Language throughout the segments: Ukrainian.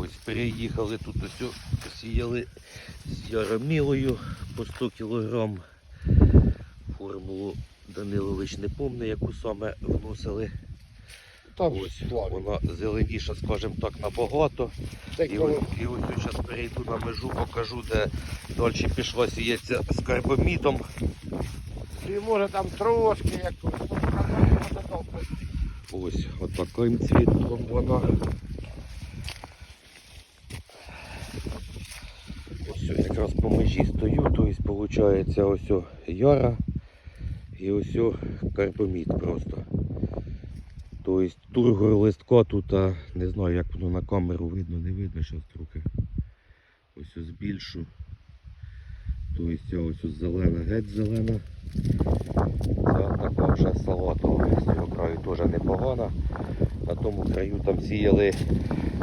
Ось переїхали тут ось сіяли з яромілою по 100 кг. Формулу Данилович не помне, яку саме вносили. Там Ось вона зеленіша, скажімо так, набагато. Так, І, ось- і ось зараз перейду на межу, покажу, де далі пішла сіється з карбомітом. І може там трошки якось. ну. Ось отаким цвітком вона. Ось якраз по межі стою, тобто виходить ось яра і ось о карбоміт просто. Тобто тургор листка тут, а, не знаю як воно на камеру видно, не видно, зараз трохи ось ось збільшу. Тобто ось ось зелена, геть зелена. Ця така вже салатова, з цього краю теж непогана. На тому краю там сіяли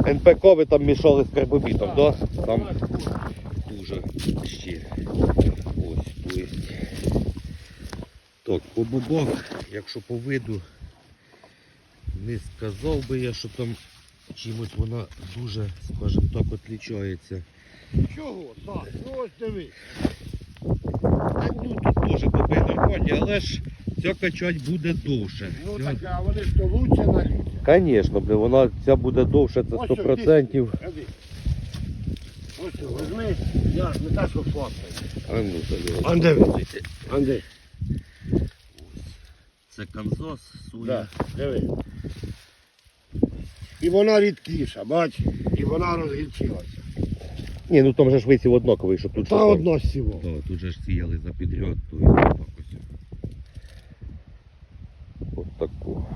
НПК, ви там мішали з карбомітом, да? Дуже ще. Ось, то есть. Так, по бобах, якщо по виду, не сказав би я, що там чимось вона дуже, скажімо так, відрізняється. Чого? Так, ну ось дивись. Ну тут теж боби нормальні, але ж ця качать буде довше. Ну так, а вони ж то лучше на людях. Звісно, вона ця буде довше, це Ось 100%. Ходи. Ось що, візьми, я не так, що фоткаю. А ну, Анде. Це канзас, суя. да, диви. І вона рідкіша, бач, і вона розгірчилася. Ні, ну там же ж висів однаковий, щоб тут Та щось- одно. Да, тут же ж сіяли за підряд, то і так ось. От таку.